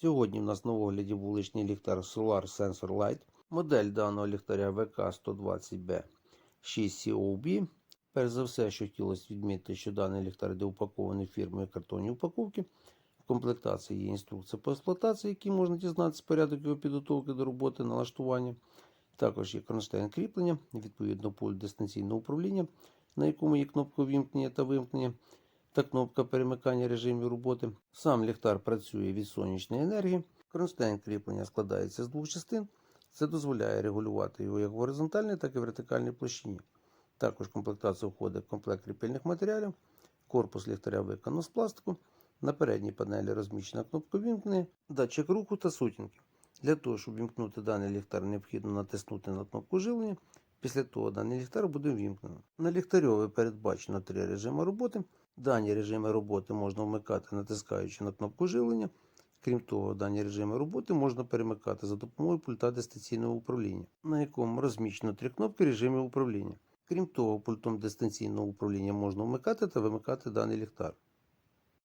Сьогодні в нас на огляді вуличний ліхтар Solar Sensor Light. Модель даного ліхтаря VK120B 6COB. Перш за все, що хотілося відмітити, що даний ліхтар йде упакований фірмою картонні упаковки. В комплектації є інструкція по експлуатації, які можна дізнатися порядок його підготовки до роботи, налаштування. Також є кронштейн кріплення, відповідно пульт дистанційного управління, на якому є кнопка вімкнення та вимкнення та кнопка перемикання режимів роботи. Сам ліхтар працює від сонячної енергії. Кронштейн кріплення складається з двох частин. Це дозволяє регулювати його як в горизонтальній, так і вертикальній площині. Також в комплектацію входить комплект кріпильних матеріалів, корпус ліхтаря виконано з пластику. На передній панелі розміщена кнопка вімкнення, датчик руху та сутінки. Для того, щоб вімкнути даний ліхтар, необхідно натиснути на кнопку живлення. Після того даний ліхтар буде вімкнено. На ліхтарьові передбачено три режими роботи. Дані режими роботи можна вмикати, натискаючи на кнопку живлення. Крім того, дані режими роботи можна перемикати за допомогою пульта дистанційного управління, на якому розміщено три кнопки режимів управління. Крім того, пультом дистанційного управління можна вмикати та вимикати даний ліхтар.